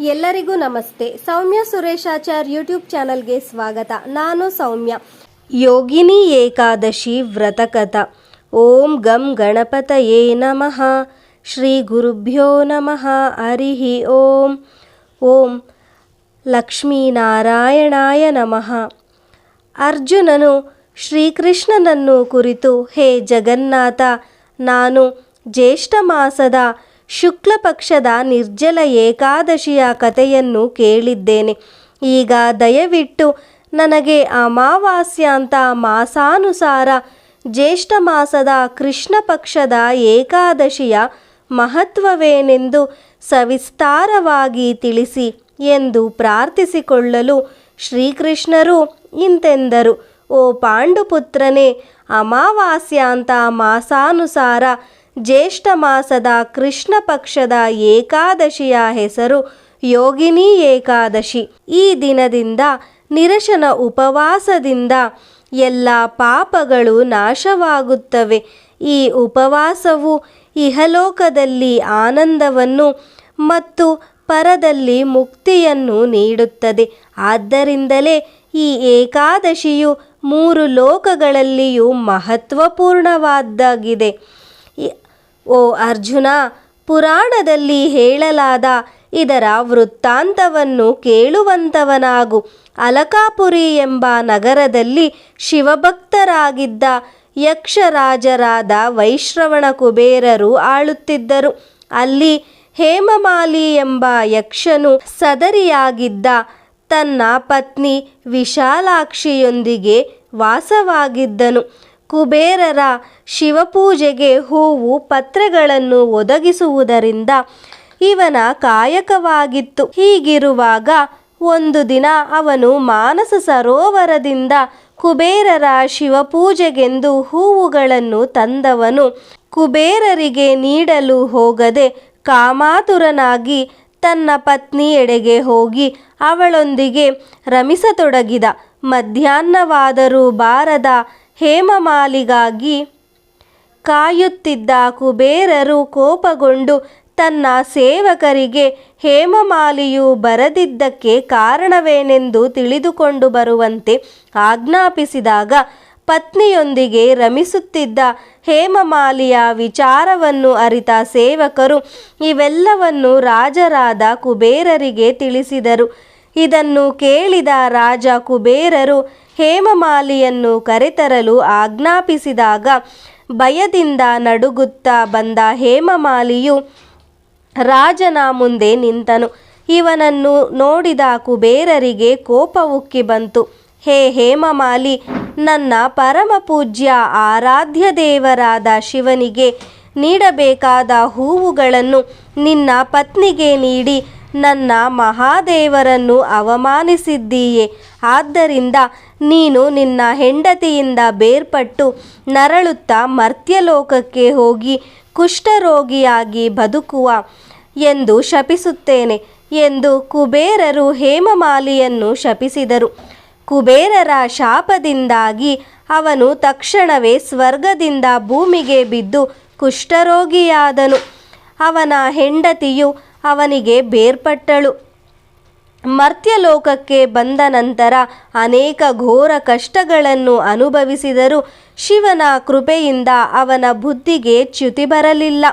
ಎಲ್ಲರಿಗೂ ನಮಸ್ತೆ. ಸೌಮ್ಯ ಸುರೇಶಾಚಾರ್ ಯೂಟ್ಯೂಬ್ ಚಾನಲ್ಗೆ ಸ್ವಾಗತ. ನಾನು ಸೌಮ್ಯ. ಯೋಗಿನಿ ಏಕಾದಶಿ ವ್ರತಕಥ. ಓಂ ಗಂ ಗಣಪತಯೇ ನಮಃ. ಶ್ರೀ ಗುರುಭ್ಯೋ ನಮಃ. ಹರಿ ಓಂ. ಓಂ ಲಕ್ಷ್ಮೀನಾರಾಯಣಾಯ ನಮಃ. ಅರ್ಜುನನು ಶ್ರೀಕೃಷ್ಣನನ್ನು ಕುರಿತು, ಹೇ ಜಗನ್ನಾಥ, ನಾನು ಜ್ಯೇಷ್ಠ ಮಾಸದ ಶುಕ್ಲ ಪಕ್ಷದ ನಿರ್ಜಲ ಏಕಾದಶಿಯ ಕಥೆಯನ್ನು ಕೇಳಿದ್ದೇನೆ. ಈಗ ದಯವಿಟ್ಟು ನನಗೆ ಅಮಾವಾಸ್ಯಾಂತ ಮಾಸಾನುಸಾರ ಜ್ಯೇಷ್ಠ ಮಾಸದ ಕೃಷ್ಣ ಪಕ್ಷದ ಏಕಾದಶಿಯ ಮಹತ್ವವೇನೆಂದು ಸವಿಸ್ತಾರವಾಗಿ ತಿಳಿಸಿ ಎಂದು ಪ್ರಾರ್ಥಿಸಿಕೊಳ್ಳಲು ಶ್ರೀಕೃಷ್ಣರು ಇಂತೆಂದರು. ಓ ಪಾಂಡುಪುತ್ರನೇ ಅಮಾವಾಸ್ಯಾಂತ ಮಾಸಾನುಸಾರ ಜ್ಯೇಷ್ಠ ಮಾಸದ ಕೃಷ್ಣ ಪಕ್ಷದ ಏಕಾದಶಿಯ ಹೆಸರು ಯೋಗಿನಿ ಏಕಾದಶಿ. ಈ ದಿನದಿಂದ ನಿರಶನ ಉಪವಾಸದಿಂದ ಎಲ್ಲ ಪಾಪಗಳು ನಾಶವಾಗುತ್ತವೆ. ಈ ಉಪವಾಸವು ಇಹಲೋಕದಲ್ಲಿ ಆನಂದವನ್ನು ಮತ್ತು ಪರದಲ್ಲಿ ಮುಕ್ತಿಯನ್ನು ನೀಡುತ್ತದೆ. ಆದ್ದರಿಂದಲೇ ಈ ಏಕಾದಶಿಯು ಮೂರು ಲೋಕಗಳಲ್ಲಿಯೂ ಮಹತ್ವಪೂರ್ಣವಾದ್ದಾಗಿದೆ. ಓ ಅರ್ಜುನ, ಪುರಾಣದಲ್ಲಿ ಹೇಳಲಾದ ಇದರ ವೃತ್ತಾಂತವನ್ನು ಕೇಳುವಂತವನಾಗು. ಅಲಕಾಪುರಿ ಎಂಬ ನಗರದಲ್ಲಿ ಶಿವಭಕ್ತರಾಗಿದ್ದ ಯಕ್ಷರಾಜರಾದ ವೈಶ್ರವಣ ಕುಬೇರರು ಆಳುತ್ತಿದ್ದರು. ಅಲ್ಲಿ ಹೇಮಮಾಲಿ ಎಂಬ ಯಕ್ಷನು ಸದರಿಯಾಗಿದ್ದ. ತನ್ನ ಪತ್ನಿ ವಿಶಾಲಾಕ್ಷಿಯೊಂದಿಗೆ ವಾಸವಾಗಿದ್ದನು. ಕುಬೇರರ ಶಿವಪೂಜೆಗೆ ಹೂವು ಪತ್ರೆಗಳನ್ನು ಒದಗಿಸುವುದರಿಂದ ಇವನ ಕಾಯಕವಾಗಿತ್ತು. ಹೀಗಿರುವಾಗ ಒಂದು ದಿನ ಅವನು ಮಾನಸ ಸರೋವರದಿಂದ ಕುಬೇರರ ಶಿವಪೂಜೆಗೆಂದು ಹೂವುಗಳನ್ನು ತಂದವನು. ಕುಬೇರರಿಗೆ ನೀಡಲು ಹೋಗದೆ ಕಾಮಾತುರನಾಗಿ ತನ್ನ ಪತ್ನಿಯೆಡೆಗೆ ಹೋಗಿ ಅವಳೊಂದಿಗೆ ರಮಿಸತೊಡಗಿದ. ಮಧ್ಯಾಹ್ನವಾದರೂ ಬಾರದ ಹೇಮಮಾಲಿಗಾಗಿ ಕಾಯುತ್ತಿದ್ದ ಕುಬೇರರು ಕೋಪಗೊಂಡು ತನ್ನ ಸೇವಕರಿಗೆ ಹೇಮಮಾಲಿಯು ಬರದಿದ್ದಕ್ಕೆ ಕಾರಣವೇನೆಂದು ತಿಳಿದುಕೊಂಡು ಬರುವಂತೆ ಆಜ್ಞಾಪಿಸಿದಾಗ ಪತ್ನಿಯೊಂದಿಗೆ ರಮಿಸುತ್ತಿದ್ದ ಹೇಮಮಾಲಿಯ ವಿಚಾರವನ್ನು ಅರಿತ ಸೇವಕರು ಇವೆಲ್ಲವನ್ನು ರಾಜರಾದ ಕುಬೇರರಿಗೆ ತಿಳಿಸಿದರು. ಇದನ್ನು ಕೇಳಿದ ರಾಜ ಕುಬೇರರು ಹೇಮಮಾಲಿಯನ್ನು ಕರೆತರಲು ಆಜ್ಞಾಪಿಸಿದಾಗ ಭಯದಿಂದ ನಡುಗುತ್ತಾ ಬಂದ ಹೇಮಮಾಲಿಯು ರಾಜನ ಮುಂದೆ ನಿಂತನು. ಇವನನ್ನು ನೋಡಿದ ಕುಬೇರರಿಗೆ ಕೋಪ ಉಕ್ಕಿ ಬಂತು. ಹೇ ಹೇಮಮಾಲಿ, ನನ್ನ ಪರಮಪೂಜ್ಯ ಆರಾಧ್ಯ ದೇವರಾದ ಶಿವನಿಗೆ ನೀಡಬೇಕಾದ ಹೂವುಗಳನ್ನು ನಿನ್ನ ಪತ್ನಿಗೆ ನೀಡಿ ನನ್ನ ಮಹಾದೇವರನ್ನು ಅವಮಾನಿಸಿದ್ದೀಯೆ. ಆದ್ದರಿಂದ ನೀನು ನಿನ್ನ ಹೆಂಡತಿಯಿಂದ ಬೇರ್ಪಟ್ಟು ನರಳುತ್ತಾ ಮರ್ತ್ಯಲೋಕಕ್ಕೆ ಹೋಗಿ ಕುಷ್ಠರೋಗಿಯಾಗಿ ಬದುಕುವ ಎಂದು ಶಪಿಸುತ್ತೇನೆ ಎಂದು ಕುಬೇರರು ಹೇಮಮಾಲಿಯನ್ನು ಶಪಿಸಿದರು. ಕುಬೇರರ ಶಾಪದಿಂದಾಗಿ ಅವನು ತಕ್ಷಣವೇ ಸ್ವರ್ಗದಿಂದ ಭೂಮಿಗೆ ಬಿದ್ದು ಕುಷ್ಠರೋಗಿಯಾದನು. ಅವನ ಹೆಂಡತಿಯು ಅವನಿಗೆ ಬೇರ್ಪಟ್ಟಳು. ಮರ್ತ್ಯಲೋಕಕ್ಕೆ ಬಂದ ನಂತರ ಅನೇಕ ಘೋರ ಕಷ್ಟಗಳನ್ನು ಅನುಭವಿಸಿದರೂ ಶಿವನ ಕೃಪೆಯಿಂದ ಅವನ ಬುದ್ಧಿಗೆ ಚ್ಯುತಿ ಬರಲಿಲ್ಲ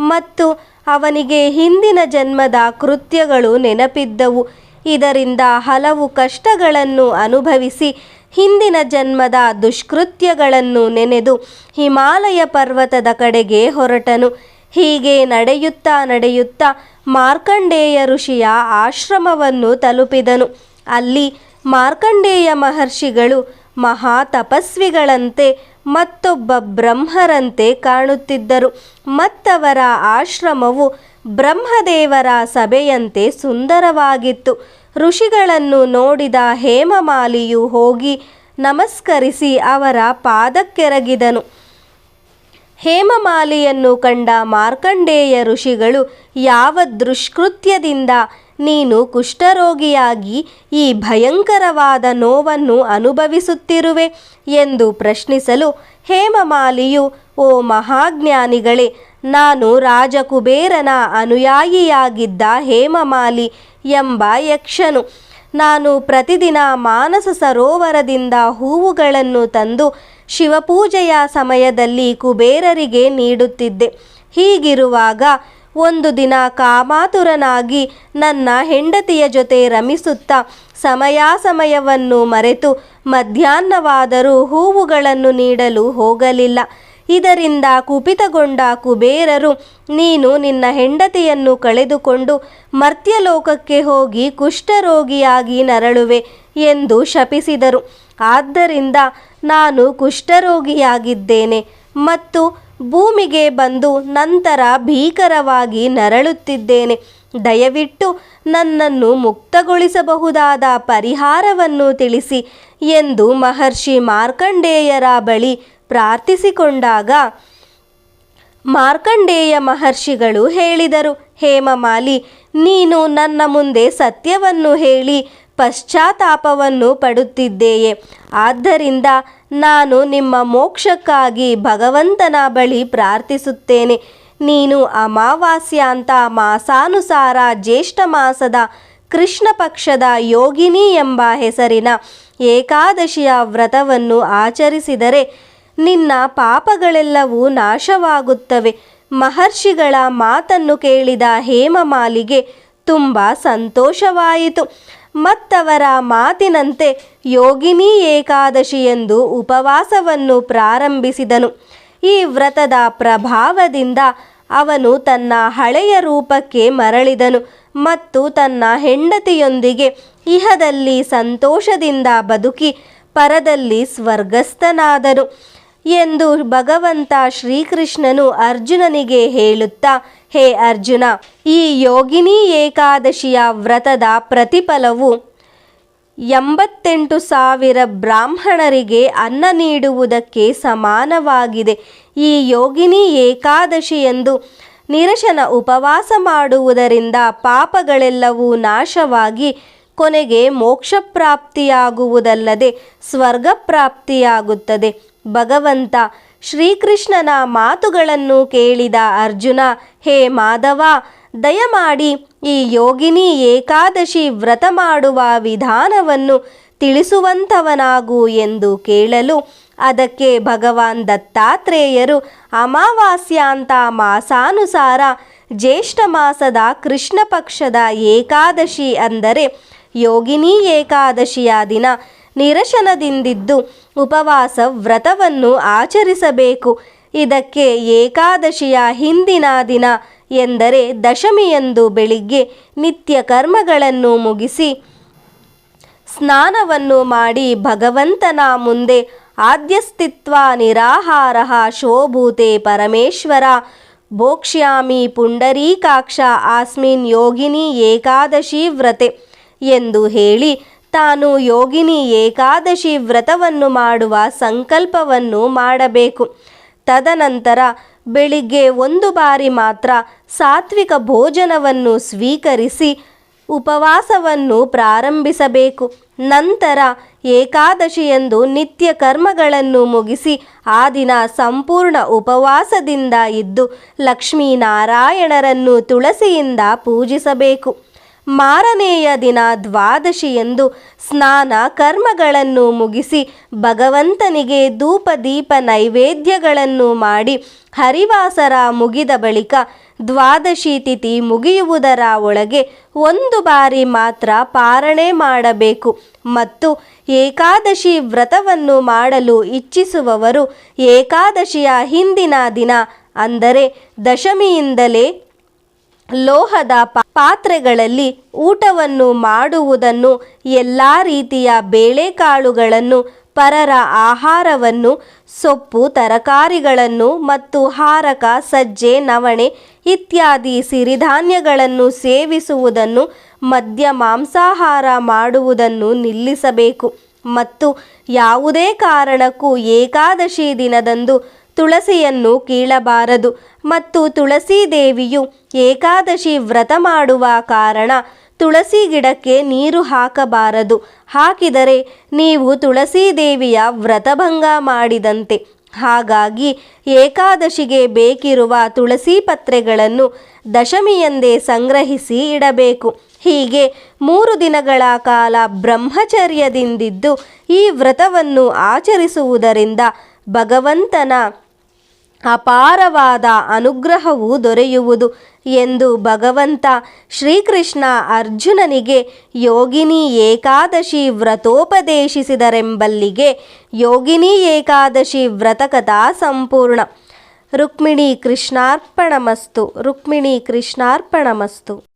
ಮತ್ತು ಅವನಿಗೆ ಹಿಂದಿನ ಜನ್ಮದ ಕೃತ್ಯಗಳು ನೆನಪಿದ್ದವು. ಇದರಿಂದ ಹಲವು ಕಷ್ಟಗಳನ್ನು ಅನುಭವಿಸಿ ಹಿಂದಿನ ಜನ್ಮದ ದುಷ್ಕೃತ್ಯಗಳನ್ನು ನೆನೆದು ಹಿಮಾಲಯ ಪರ್ವತದ ಕಡೆಗೆ ಹೊರಟನು. ಹೀಗೆ ನಡೆಯುತ್ತಾ ನಡೆಯುತ್ತಾ ಮಾರ್ಕಂಡೇಯ ಋಷಿಯ ಆಶ್ರಮವನ್ನು ತಲುಪಿದನು. ಅಲ್ಲಿ ಮಾರ್ಕಂಡೇಯ ಮಹರ್ಷಿಗಳು ಮಹಾ ತಪಸ್ವಿಗಳಂತೆ ಮತ್ತೊಬ್ಬ ಬ್ರಹ್ಮರಂತೆ ಕಾಣುತ್ತಿದ್ದರು. ಮತ್ತವರ ಆಶ್ರಮವು ಬ್ರಹ್ಮದೇವರ ಸಭೆಯಂತೆ ಸುಂದರವಾಗಿತ್ತು. ಋಷಿಗಳನ್ನು ನೋಡಿದ ಹೇಮಮಾಲಿಯು ಹೋಗಿ ನಮಸ್ಕರಿಸಿ ಅವರ ಪಾದಕ್ಕೆರಗಿದನು. ಹೇಮಮಾಲಿಯನ್ನು ಕಂಡ ಮಾರ್ಕಂಡೇಯ ಋಷಿಗಳು ಯಾವ ದುಷ್ಕೃತ್ಯದಿಂದ ನೀನು ಕುಷ್ಠರೋಗಿಯಾಗಿ ಈ ಭಯಂಕರವಾದ ನೋವನ್ನು ಅನುಭವಿಸುತ್ತಿರುವೆ ಎಂದು ಪ್ರಶ್ನಿಸಲು ಹೇಮಮಾಲಿಯು, ಓ ಮಹಾಜ್ಞಾನಿಗಳೇ, ನಾನು ರಾಜಕುಬೇರನ ಅನುಯಾಯಿಯಾಗಿದ್ದ ಹೇಮಮಾಲಿ ಎಂಬ ಯಕ್ಷನು. ನಾನು ಪ್ರತಿದಿನ ಮಾನಸ ಸರೋವರದಿಂದ ಹೂವುಗಳನ್ನು ತಂದು ಶಿವಪೂಜೆಯ ಸಮಯದಲ್ಲಿ ಕುಬೇರರಿಗೆ ನೀಡುತ್ತಿದ್ದೆ. ಹೀಗಿರುವಾಗ ಒಂದು ದಿನ ಕಾಮಾತುರನಾಗಿ ನನ್ನ ಹೆಂಡತಿಯ ಜೊತೆ ರಮಿಸುತ್ತಾ ಸಮಯಾಸಮಯವನ್ನು ಮರೆತು ಮಧ್ಯಾಹ್ನವಾದರೂ ಹೂವುಗಳನ್ನು ನೀಡಲು ಹೋಗಲಿಲ್ಲ. ಇದರಿಂದ ಕುಪಿತಗೊಂಡ ಕುಬೇರರು, ನೀನು ನಿನ್ನ ಹೆಂಡತಿಯನ್ನು ಕಳೆದುಕೊಂಡು ಮರ್ತ್ಯಲೋಕಕ್ಕೆ ಹೋಗಿ ಕುಷ್ಠರೋಗಿಯಾಗಿ ನರಳುವೆ ಎಂದು ಶಪಿಸಿದರು. ಆದ್ದರಿಂದ ನಾನು ಕುಷ್ಠರೋಗಿಯಾಗಿದ್ದೇನೆ ಮತ್ತು ಭೂಮಿಗೆ ಬಂದು ನಂತರ ಭೀಕರವಾಗಿ ನರಳುತ್ತಿದ್ದೇನೆ. ದಯವಿಟ್ಟು ನನ್ನನ್ನು ಮುಕ್ತಗೊಳಿಸಬಹುದಾದ ಪರಿಹಾರವನ್ನು ತಿಳಿಸಿ ಎಂದು ಮಹರ್ಷಿ ಮಾರ್ಕಂಡೇಯರ ಬಳಿ ಪ್ರಾರ್ಥಿಸಿಕೊಂಡಾಗ ಮಾರ್ಕಂಡೇಯ ಮಹರ್ಷಿಗಳು ಹೇಳಿದರು ಹೇಮಮಾಲಿ ನೀನು ನನ್ನ ಮುಂದೆ ಸತ್ಯವನ್ನು ಹೇಳಿ ಪಶ್ಚಾತ್ತಾಪವನ್ನು ಪಡುತ್ತಿದ್ದೇಯೇ? ಆದ್ದರಿಂದ ನಾನು ನಿಮ್ಮ ಮೋಕ್ಷಕ್ಕಾಗಿ ಭಗವಂತನ ಬಳಿ ಪ್ರಾರ್ಥಿಸುತ್ತೇನೆ. ನೀನು ಅಮಾವಾಸ್ಯಾಂತ ಮಾಸಾನುಸಾರ ಜ್ಯೇಷ್ಠ ಮಾಸದ ಕೃಷ್ಣ ಪಕ್ಷದ ಯೋಗಿನಿ ಎಂಬ ಹೆಸರಿನ ಏಕಾದಶಿಯ ವ್ರತವನ್ನು ಆಚರಿಸಿದರೆ ನಿನ್ನ ಪಾಪಗಳೆಲ್ಲವೂ ನಾಶವಾಗುತ್ತವೆ. ಮಹರ್ಷಿಗಳ ಮಾತನ್ನು ಕೇಳಿದ ಹೇಮಮಾಲಿಗೆ ತುಂಬ ಸಂತೋಷವಾಯಿತು. ಮತ್ತವರ ಮಾತಿನಂತೆ ಯೋಗಿನಿ ಏಕಾದಶಿ ಎಂದು ಉಪವಾಸವನ್ನು ಪ್ರಾರಂಭಿಸಿದನು. ಈ ವ್ರತದ ಪ್ರಭಾವದಿಂದ ಅವನು ತನ್ನ ಹಳೆಯ ರೂಪಕ್ಕೆ ಮರಳಿದನು ಮತ್ತು ತನ್ನ ಹೆಂಡತಿಯೊಂದಿಗೆ ಇಹದಲ್ಲಿ ಸಂತೋಷದಿಂದ ಬದುಕಿ ಪರದಲ್ಲಿ ಸ್ವರ್ಗಸ್ಥನಾದನು. ಎಂದು ಭಗವಂತ ಶ್ರೀಕೃಷ್ಣನು ಅರ್ಜುನನಿಗೆ ಹೇಳುತ್ತಾ, ಹೇ ಅರ್ಜುನ, ಈ ಯೋಗಿನಿ ಏಕಾದಶಿಯ ವ್ರತದ ಪ್ರತಿಫಲವು ಎಂಬತ್ತೆಂಟು ಸಾವಿರ ಬ್ರಾಹ್ಮಣರಿಗೆ ಅನ್ನ ನೀಡುವುದಕ್ಕೆ ಸಮಾನವಾಗಿದೆ. ಈ ಯೋಗಿನಿ ಏಕಾದಶಿ ಎಂದು ನಿರಶನ ಉಪವಾಸ ಮಾಡುವುದರಿಂದ ಪಾಪಗಳೆಲ್ಲವೂ ನಾಶವಾಗಿ ಕೊನೆಗೆ ಮೋಕ್ಷ ಪ್ರಾಪ್ತಿಯಾಗುವುದಲ್ಲದೆ ಸ್ವರ್ಗ ಪ್ರಾಪ್ತಿಯಾಗುತ್ತದೆ ಭಗವಂತ ಶ್ರೀಕೃಷ್ಣನ ಮಾತುಗಳನ್ನು ಕೇಳಿದ ಅರ್ಜುನ, ಹೇ ಮಾಧವ, ದಯಮಾಡಿ ಈ ಯೋಗಿನಿ ಏಕಾದಶಿ ವ್ರತ ಮಾಡುವ ವಿಧಾನವನ್ನು ತಿಳಿಸುವಂಥವನಾಗು ಎಂದು ಕೇಳಲು ಅದಕ್ಕೆ ಭಗವಾನ್ ದತ್ತಾತ್ರೇಯರು ಅಮಾವಾಸ್ಯಾಂತ ಮಾಸಾನುಸಾರ ಜ್ಯೇಷ್ಠ ಮಾಸದ ಕೃಷ್ಣ ಪಕ್ಷದ ಏಕಾದಶಿ ಅಂದರೆ ಯೋಗಿನಿ ಏಕಾದಶಿಯ ದಿನ ನಿರಶನದಿಂದಿದ್ದು ಉಪವಾಸ ವ್ರತವನ್ನು ಆಚರಿಸಬೇಕು. ಇದಕ್ಕೆ ಏಕಾದಶಿಯ ಹಿಂದಿನ ದಿನ ಎಂದರೆ ದಶಮಿಯಂದು ಬೆಳಿಗ್ಗೆ ನಿತ್ಯ ಕರ್ಮಗಳನ್ನು ಮುಗಿಸಿ ಸ್ನಾನವನ್ನು ಮಾಡಿ ಭಗವಂತನ ಮುಂದೆ ಆದ್ಯಸ್ತಿತ್ವ ನಿರಾಹಾರ ಶೋಭೂತೆ ಪರಮೇಶ್ವರ. ಭೋಕ್ಷ್ಯಾಮಿ ಪುಂಡರೀಕಾಕ್ಷ ಆಸ್ಮಿನ್ ಯೋಗಿನಿ ಏಕಾದಶಿ ವ್ರತೆ ಎಂದು ಹೇಳಿ ತಾನು ಯೋಗಿನಿ ಏಕಾದಶಿ ವ್ರತವನ್ನು ಮಾಡುವ ಸಂಕಲ್ಪವನ್ನು ಮಾಡಬೇಕು. ತದನಂತರ ಬೆಳಿಗ್ಗೆ ಒಂದು ಬಾರಿ ಮಾತ್ರ ಸಾತ್ವಿಕ ಭೋಜನವನ್ನು ಸ್ವೀಕರಿಸಿ ಉಪವಾಸವನ್ನು ಪ್ರಾರಂಭಿಸಬೇಕು. ನಂತರ ಏಕಾದಶಿಯಂದು ನಿತ್ಯ ಕರ್ಮಗಳನ್ನು ಮುಗಿಸಿ ಆ ದಿನ ಸಂಪೂರ್ಣ ಉಪವಾಸದಿಂದ ಇದ್ದು ಲಕ್ಷ್ಮೀನಾರಾಯಣರನ್ನು ತುಳಸಿಯಿಂದ ಪೂಜಿಸಬೇಕು. ಮಾರನೆಯ ದಿನ ದ್ವಾದಶಿಯಂದು ಸ್ನಾನ ಕರ್ಮಗಳನ್ನು ಮುಗಿಸಿ ಭಗವಂತನಿಗೆ ಧೂಪ ದೀಪ ನೈವೇದ್ಯಗಳನ್ನು ಮಾಡಿ ಹರಿವಾಸರ ಮುಗಿದ ಬಳಿಕ ದ್ವಾದಶಿ ತಿಥಿ ಮುಗಿಯುವುದರ ಒಳಗೆ ಒಂದು ಬಾರಿ ಮಾತ್ರ ಪಾರಣೆ ಮಾಡಬೇಕು ಮತ್ತು ಏಕಾದಶಿ ವ್ರತವನ್ನು ಮಾಡಲು ಇಚ್ಛಿಸುವವರು ಏಕಾದಶಿಯ ಹಿಂದಿನ ದಿನ ಅಂದರೆ ದಶಮಿಯಿಂದಲೇ ಲೋಹದ ಪಾತ್ರೆಗಳಲ್ಲಿ ಊಟವನ್ನು ಮಾಡುವುದನ್ನು, ಎಲ್ಲ ರೀತಿಯ ಬೇಳೆಕಾಳುಗಳನ್ನು, ಪರರ ಆಹಾರವನ್ನು, ಸೊಪ್ಪು, ತರಕಾರಿಗಳನ್ನು ಮತ್ತು ಹಾರಕ, ಸಜ್ಜೆ, ನವಣೆ ಇತ್ಯಾದಿ ಸಿರಿಧಾನ್ಯಗಳನ್ನು ಸೇವಿಸುವುದನ್ನು, ಮದ್ಯ ಮಾಂಸಾಹಾರ ಮಾಡುವುದನ್ನು ನಿಲ್ಲಿಸಬೇಕು. ಮತ್ತು ಯಾವುದೇ ಕಾರಣಕ್ಕೂ ಏಕಾದಶಿ ದಿನದಂದು ತುಳಸಿಯನ್ನು ಕೀಳಬಾರದು ಮತ್ತು ತುಳಸಿ ದೇವಿಯು ಏಕಾದಶಿ ವ್ರತ ಮಾಡುವ ಕಾರಣ ತುಳಸಿ ಗಿಡಕ್ಕೆ ನೀರು ಹಾಕಬಾರದು. ಹಾಕಿದರೆ ನೀವು ತುಳಸಿ ದೇವಿಯ ವ್ರತಭಂಗ ಮಾಡಿದಂತೆ. ಹಾಗಾಗಿ ಏಕಾದಶಿಗೆ ಬೇಕಿರುವ ತುಳಸಿ ಪತ್ರೆಗಳನ್ನು ದಶಮಿಯಂದೇ ಸಂಗ್ರಹಿಸಿ ಇಡಬೇಕು. ಹೀಗೆ ಮೂರು ದಿನಗಳ ಕಾಲ ಬ್ರಹ್ಮಚರ್ಯದಿಂದಿದ್ದು ಈ ವ್ರತವನ್ನು ಆಚರಿಸುವುದರಿಂದ ಭಗವಂತನ ಅಪಾರವಾದ ಅನುಗ್ರಹವು ದೊರೆಯುವುದು ಎಂದು ಭಗವಂತ ಶ್ರೀಕೃಷ್ಣ ಅರ್ಜುನನಿಗೆ ಯೋಗಿನಿ ಏಕಾದಶಿ ವ್ರತೋಪದೇಶಿಸಿದರೆಂಬಲ್ಲಿಗೆ ಯೋಗಿನಿ ಏಕಾದಶಿ ವ್ರತಕಥಾ ಸಂಪೂರ್ಣ. ರುಕ್ಮಿಣಿ ಕೃಷ್ಣಾರ್ಪಣಮಸ್ತು ರುಕ್ಮಿಣಿ ಕೃಷ್ಣಾರ್ಪಣಮಸ್ತು.